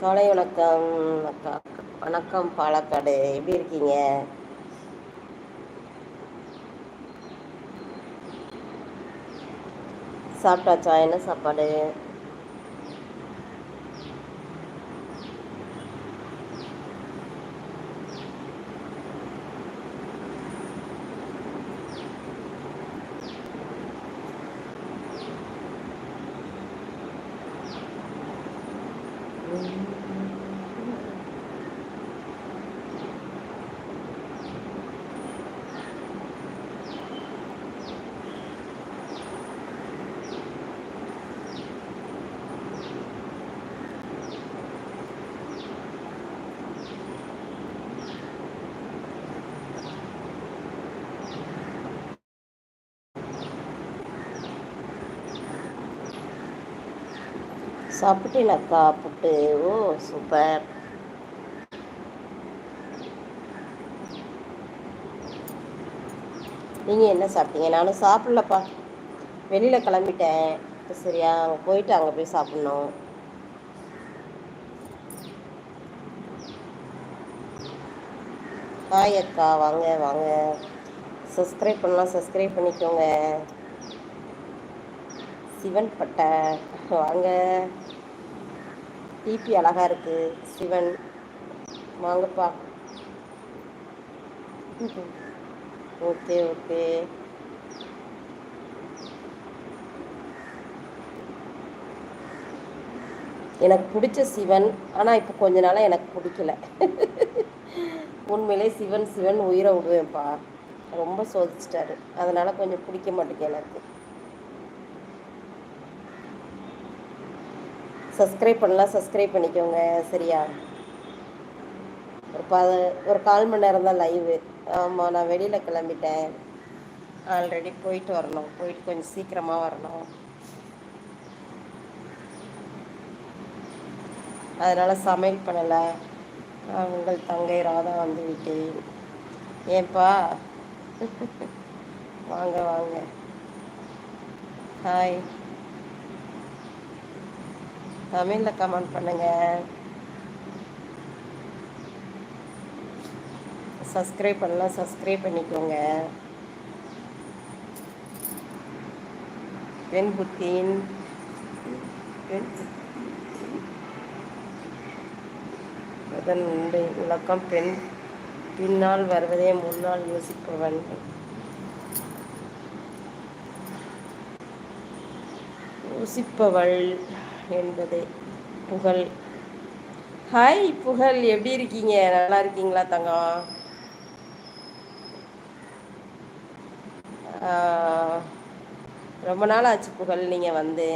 காலை வணக்கம் அக்கா. வணக்கம் பாலக்காடு. எப்படி இருக்கீங்க? சாப்பிட்டாச்சா? என்ன சாப்பாடு? சாப்பிட்டேனக்கா புட்டு ஓ சூப்பர். நீங்கள் என்ன சாப்பிட்டீங்க? நானும் சாப்பிட்லப்பா. வெளியில் கிளம்பிட்டேன். இப்போ சரியா அங்கே போயிட்டு அங்கே போய் சாப்பிட்ணும். ஹாய் அக்கா. வாங்க வாங்க. சப்ஸ்கிரைப் பண்ணலாம். சப்ஸ்கிரைப் பண்ணிக்கோங்க. சிவன் பட்டை வாங்க டிபி அழகா இருக்குது சிவன் வாங்கப்பா. Okay okay. எனக்கு பிடிச்ச சிவன் ஆனால் இப்போ கொஞ்ச நாளாக எனக்கு பிடிக்கல. உண்மையிலே சிவன் சிவன் உயிரை விடுவேன்ப்பா. ரொம்ப சோதிச்சிட்டாரு. அதனால் கொஞ்சம் பிடிக்க மாட்டேங்க எனக்கு. சப்ஸ்கிரைப் பண்ணலாம் சப்ஸ்கிரைப் பண்ணிக்கோங்க சரியா? ஒரு ப ஒரு கால் மணி நேரம் தான் லைவு ஆமாம் நான் வெளியில் கிளம்பிட்டேன். ஆல்ரெடி போயிட்டு வரணும். போயிட்டு கொஞ்சம் சீக்கிரமாக வரணும். அதனால் சமையல் பண்ணலை. உங்கள் தங்கை ராதா வந்து விட்டேன். ஏன்பா? வாங்க வாங்க. ஹாய் தமிழில் கமெண்ட் பண்ணுங்க. சப்ஸ்கிரைப் பண்ணலாம் சப்ஸ்கிரைப் பண்ணிக்கோங்க. பெண் புத்தின் பெண் அதன் விளக்கம் பெண் பின்னால் வருவதே முன்னால் யோசிப்பவன். யோசிப்பவள். என்பது. புகழ். ஹாய் புகழ். எப்படி இருக்கீங்க? நல்லா இருக்கீங்களா தங்கம் ரொம்ப நாள் ஆச்சு புகழ் நீங்கள் வந்து.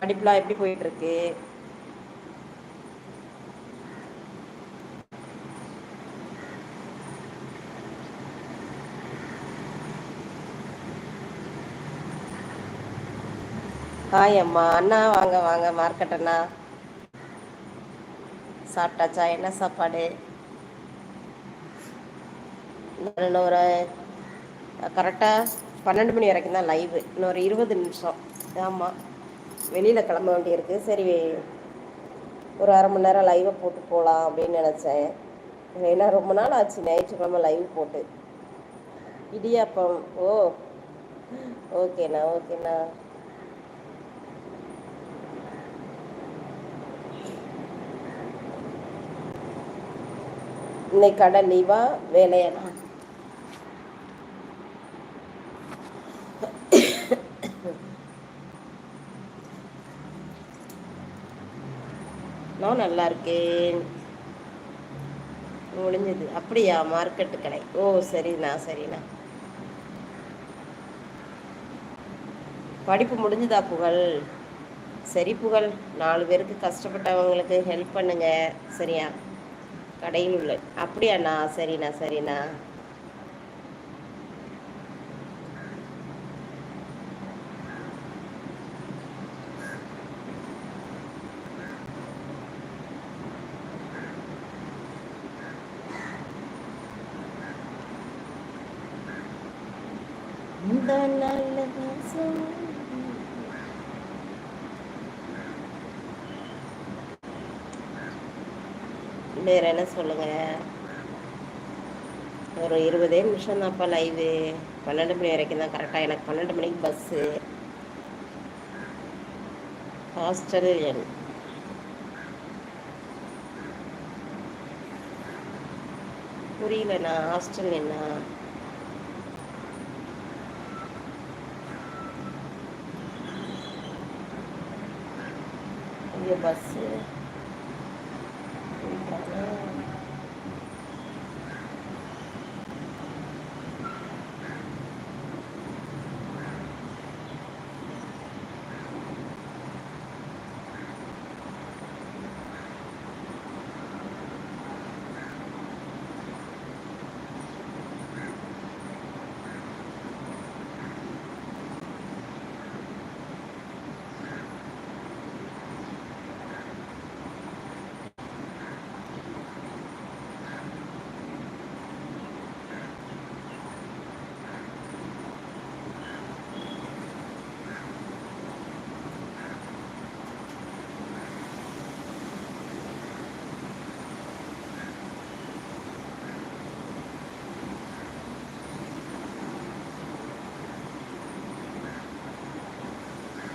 படிப்புலாம் எப்படி போயிட்டுருக்கு ஹாய் அம்மா. அண்ணா வாங்க வாங்க மார்க்கெட் அண்ணா. சாப்பிட்டாச்சா? என்ன சாப்பாடு? இன்னொரு கரெக்டாக பன்னெண்டு மணி வரைக்கும் தான் லைவு இன்னும் ஒரு இருபது நிமிஷம். ஆமாம் வெளியில் கிளம்ப வேண்டியிருக்கு. சரி ஒரு அரை மணி நேரம் லைவை போட்டு போகலாம் அப்படின்னு நினச்சேன். ஏன்னா ரொம்ப நாள் ஆச்சு. ஞாயிற்றுக்கிழமை லைவ் போட்டு. இடியாப்பம். ஓ. ஓகேண்ணா ஓகேண்ணா. இன்னைக்கு கடை லீவா வேலையனா. நான் நல்லா இருக்கேன். முடிஞ்சது. அப்படியா மார்க்கெட்டு கடை. ஓ சரிண்ணா சரிண்ணா. படிப்பு முடிஞ்சுதா புகழ்? சரி புகழ். நாலு பேருக்கு கஷ்டப்பட்டவங்களுக்கு ஹெல்ப் பண்ணுங்க. சரியா? கடையில் உள்ள அப்படியாண்ணா? சரிண்ணா சரிண்ணா இந்த நல்ல வேற என்ன சொல்லுங்க? ஒரு இருபதே நிமிஷம் தான்ப்பா லைவு பன்னெண்டு மணி வரைக்கும் தான் கரெக்டாக எனக்கு பன்னெண்டு மணிக்கு பஸ்ஸு ஹாஸ்டல் என் புரியலண்ணா ஹாஸ்டல் என்ன பஸ்ஸு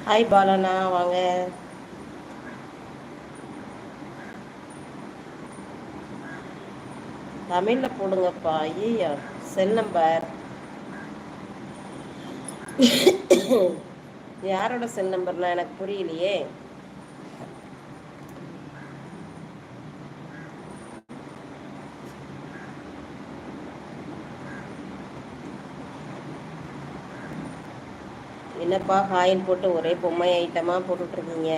ஹாய் பாலாண்ணா வாங்க. தமிழில் போடுங்கப்பா. ஐயா செல் நம்பர் யாரோட செல் நம்பர்னா எனக்கு புரியலையே. என்னப்பா ஆயில் போட்டு ஒரே பொம்மை ஐட்டமாக போட்டுட்ருக்கீங்க?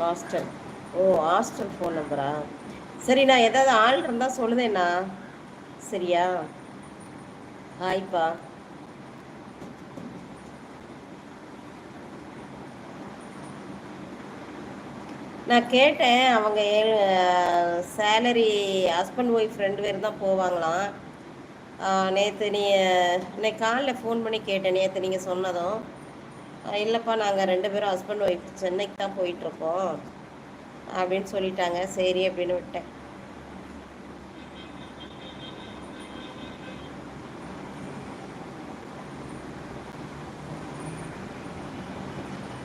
ஹாஸ்டல். ஓ ஹாஸ்டல் ஃபோன் நம்பரா? சரி நான் ஏதாவது ஆள் இருந்தால் சொல்லுதேண்ணா. சரியா? ஹாய்ப்பா. நான் கேட்டேன் அவங்க சேலரி ஹஸ்பண்ட் ஒய்ஃப் ரெண்டு பேர் தான் போவாங்களாம். நேற்று நீ இன்னைக்கு காலையில் ஃபோன் பண்ணி கேட்டேன் நேற்று நீங்கள் சொன்னதும். இல்லைப்பா நாங்கள் ரெண்டு பேரும் ஹஸ்பண்ட் ஒய்ஃப் சென்னைக்கு தான் போயிட்டுருக்கோம். அப்படின்னு சொல்லிட்டாங்க. சரி அப்படின்னு விட்டேன்.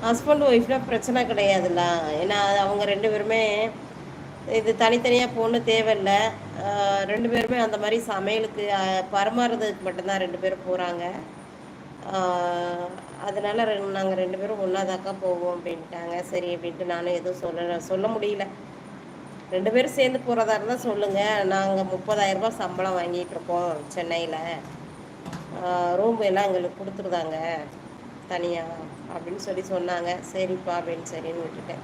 ஹஸ்பண்ட் ஒய்ஃப்னா பிரச்சனை கிடையாதுல்ல. ஏன்னா அவங்க ரெண்டு பேருமே இது தனித்தனியாக பொண்ணு தேவையில்லை. ரெண்டு பேருமே அந்த மாதிரி சமையலுக்கு பரமாறுறதுக்கு மட்டும்தான் ரெண்டு பேரும் போகிறாங்க அதனால் நாங்கள் ரெண்டு பேரும் ஒன்றாதாக்கா போவோம் அப்படின்ட்டாங்க. சரி அப்படின்ட்டு நானும் எதுவும் சொல்ல சொல்ல முடியல. ரெண்டு பேரும் சேர்ந்து போகிறதா இருந்தால் சொல்லுங்கள் நாங்கள் முப்பதாயிரரூபா சம்பளம் வாங்கிட்டு இருக்கோம் சென்னையில். ரூம் எல்லாம் எங்களுக்கு கொடுத்துருதாங்க தனியாக அப்படின்னு சொல்லி சொன்னாங்க. சரிப்பா அப்படின்னு சரின்னு விட்டுட்டேன்.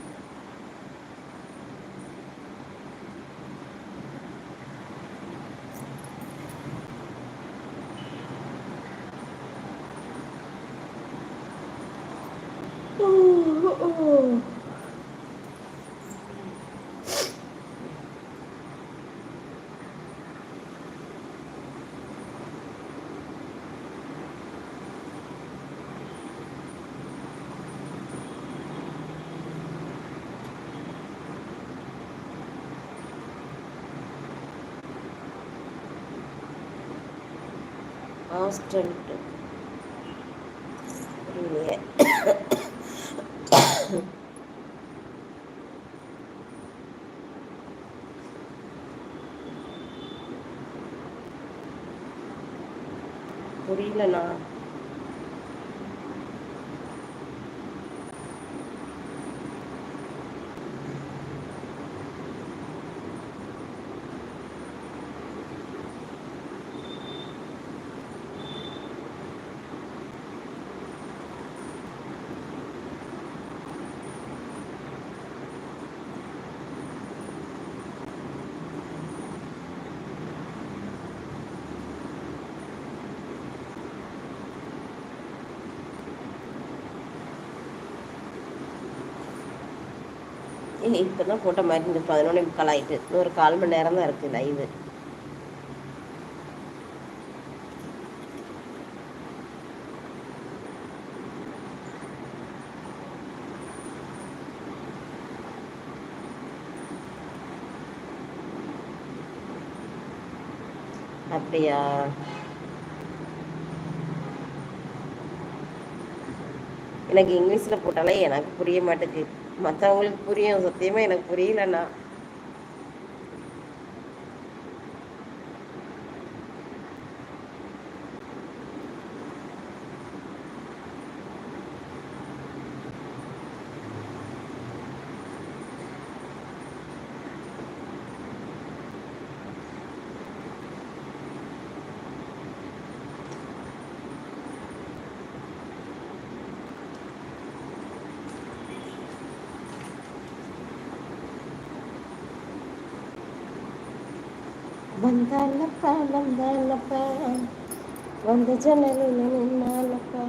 கான்ஸ்டன்ட் புரியலண்ணா ஏ இப்பதான் போட்ட மாதிரி இருந்து பதினொன்று முக்கால் ஆயிட்டு ஒரு கால் மணி நேரம் தான் இருக்குது லைவு அப்படியா? எனக்கு இங்கிலீஷில் போட்டாலே எனக்கு புரிய மாட்டேங்குது. மற்றவங்களுக்கு புரியும். சத்தியமாக எனக்கு புரியலண்ணா. வந்தாலப்பா வந்தாலப்பா வந்த ஜன்னலில் நின்னாலப்பா.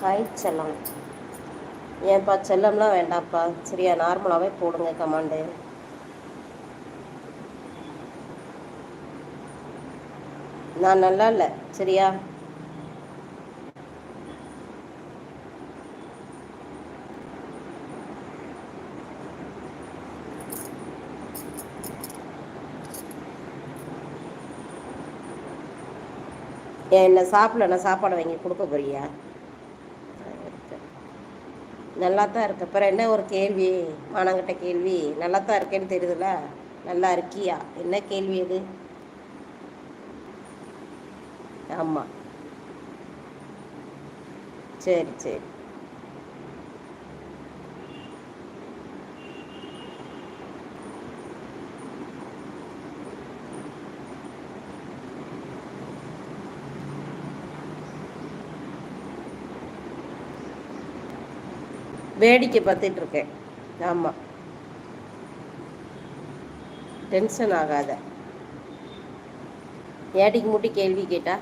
ஹாய் செல்லம். ஏன்ப்பா செல்லம்லாம் வேண்டாம்ப்பா சரியா நார்மலாகவே போடுங்க கமாண்டு. நான் நல்லா இல்லை. சரியா? என்ன சாப்பிடலன்னா சாப்பாடு வாங்கி கொடுக்க போறியா? நல்லா தான் இருக்கு அப்புறம் என்ன ஒரு கேள்வி? மானங்கிட்ட கேள்வி. நல்லா தான் இருக்கேன்னு தெரியுதுல்ல? நல்லா இருக்கியா? என்ன கேள்வி அது? ஆமாம் சரி சரி. வேடிக்கை பார்த்துட்டு இருக்கேன். ஆமாம் டென்ஷன் ஆகாத. ஏடிக்கு முட்டி கேள்வி கேட்டா?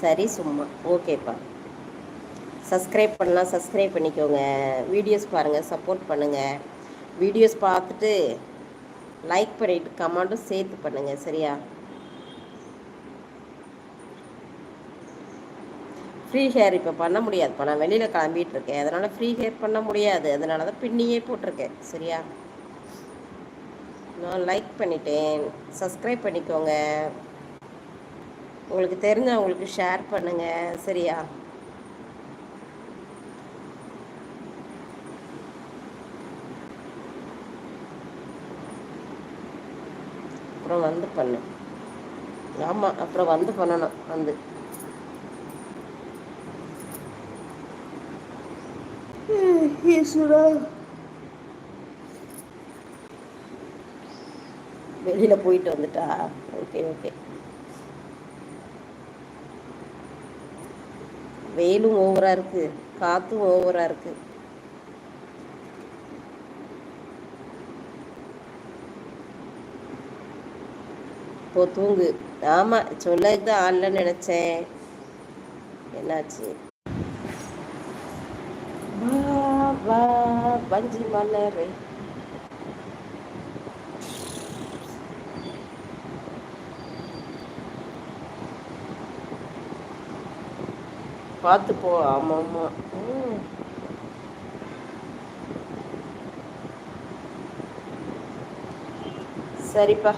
சரி சும்மா. ஓகேப்பா. சப்ஸ்கிரைப் பண்ணலாம் சப்ஸ்கிரைப் பண்ணிக்கோங்க. வீடியோஸ் பாருங்கள் சப்போர்ட் பண்ணுங்கள் வீடியோஸ் பார்த்துட்டு லைக் பண்ணிவிட்டு கமெண்ட்டும் சேர்த்து பண்ணுங்கள் சரியா? ஃப்ரீ ஹேர் இப்போ பண்ண முடியாது. இப்போ நான் வெளியில் கிளம்பிட்டு இருக்கேன். அதனால் ஃப்ரீ ஹேர் பண்ண முடியாது. அதனால தான் பின்னியே போட்டிருக்கேன் சரியா? நான் லைக் பண்ணிட்டேன். சப்ஸ்கிரைப் பண்ணிக்கோங்க. உங்களுக்கு தெரிஞ்சவங்களுக்கு ஷேர் பண்ணுங்கள் சரியா? அப்புறம் வந்து பண்ணு ஆமாம் அப்புறம் வந்து பண்ணணும் வந்து. வெளியில போயிட்டு வந்துட்டா? Okay okay. வெயிலும் ஓவரா இருக்கு. காத்தும் ஓவரா இருக்கு. போ தூங்கு. ஆமாம் சொல்லதுக்கு தான் ஆள்ல நினச்சேன். என்னாச்சு? வா பஞ்சி மலரே. பார்த்து போ ஆமாம் ஆமாம் சரிப்பா.